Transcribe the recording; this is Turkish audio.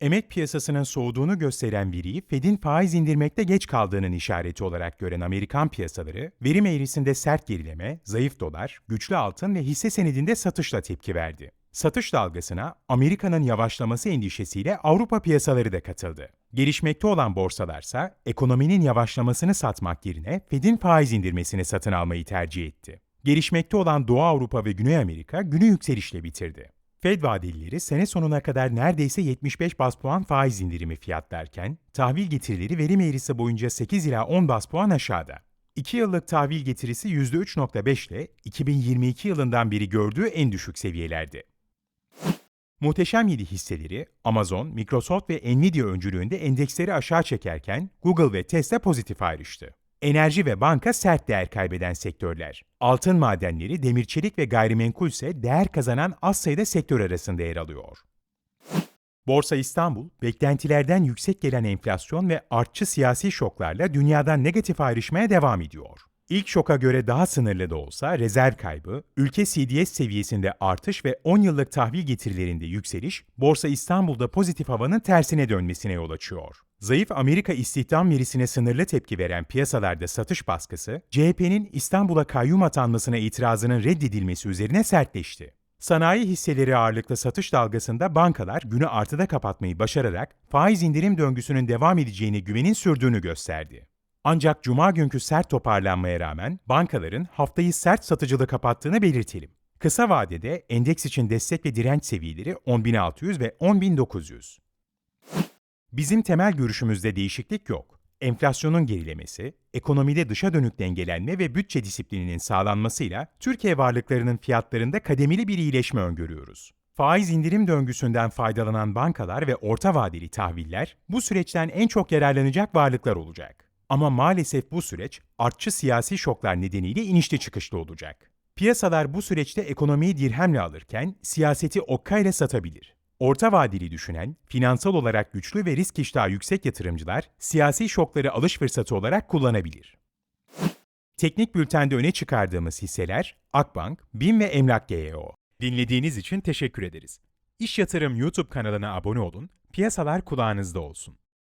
Emek piyasasının soğuduğunu gösteren veriyi Fed'in faiz indirmekte geç kaldığının işareti olarak gören Amerikan piyasaları, verim eğrisinde sert gerileme, zayıf dolar, güçlü altın ve hisse senedinde satışla tepki verdi. Satış dalgasına Amerika'nın yavaşlaması endişesiyle Avrupa piyasaları da katıldı. Gelişmekte olan borsalarsa ekonominin yavaşlamasını satmak yerine Fed'in faiz indirmesini satın almayı tercih etti. Gelişmekte olan Doğu Avrupa ve Güney Amerika günü yükselişle bitirdi. Fed vadelileri sene sonuna kadar neredeyse 75 bas puan faiz indirimi fiyatlarken, tahvil getirileri verim eğrisi boyunca 8 ila 10 bas puan aşağıda. 2 yıllık tahvil getirisi %3.5 ile 2022 yılından beri gördüğü en düşük seviyelerde. Muhteşem 7 hisseleri Amazon, Microsoft ve Nvidia öncülüğünde endeksleri aşağı çekerken Google ve Tesla pozitif ayrıştı. Enerji ve banka sert değer kaybeden sektörler. Altın madenleri, demir çelik ve gayrimenkul ise değer kazanan az sayıda sektör arasında yer alıyor. Borsa İstanbul, beklentilerden yüksek gelen enflasyon ve artçı siyasi şoklarla dünyadan negatif ayrışmaya devam ediyor. İlk şoka göre daha sınırlı da olsa rezerv kaybı, ülke CDS seviyesinde artış ve 10 yıllık tahvil getirilerinde yükseliş, Borsa İstanbul'da pozitif havanın tersine dönmesine yol açıyor. Zayıf Amerika istihdam verisine sınırlı tepki veren piyasalarda satış baskısı, CHP'nin İstanbul'a kayyum atanmasına itirazının reddedilmesi üzerine sertleşti. Sanayi hisseleri ağırlıklı satış dalgasında bankalar günü artıda kapatmayı başararak faiz indirim döngüsünün devam edeceğine güvenin sürdüğünü gösterdi. Ancak cuma günkü sert toparlanmaya rağmen bankaların haftayı sert satıcılı kapattığını belirtelim. Kısa vadede endeks için destek ve direnç seviyeleri 10.600 ve 10.900. Bizim temel görüşümüzde değişiklik yok. Enflasyonun gerilemesi, ekonomide dışa dönük dengelenme ve bütçe disiplininin sağlanmasıyla Türkiye varlıklarının fiyatlarında kademeli bir iyileşme öngörüyoruz. Faiz indirim döngüsünden faydalanan bankalar ve orta vadeli tahviller bu süreçten en çok yararlanacak varlıklar olacak. Ama maalesef bu süreç artçı siyasi şoklar nedeniyle inişli çıkışlı olacak. Piyasalar bu süreçte ekonomiyi dirhemle alırken siyaseti okkayla satabilir. Orta vadeli düşünen, finansal olarak güçlü ve risk iştahı yüksek yatırımcılar siyasi şokları alış fırsatı olarak kullanabilir. Teknik bültende öne çıkardığımız hisseler Akbank, BİM ve Emlak GEO. Dinlediğiniz için teşekkür ederiz. İş Yatırım YouTube kanalına abone olun, piyasalar kulağınızda olsun.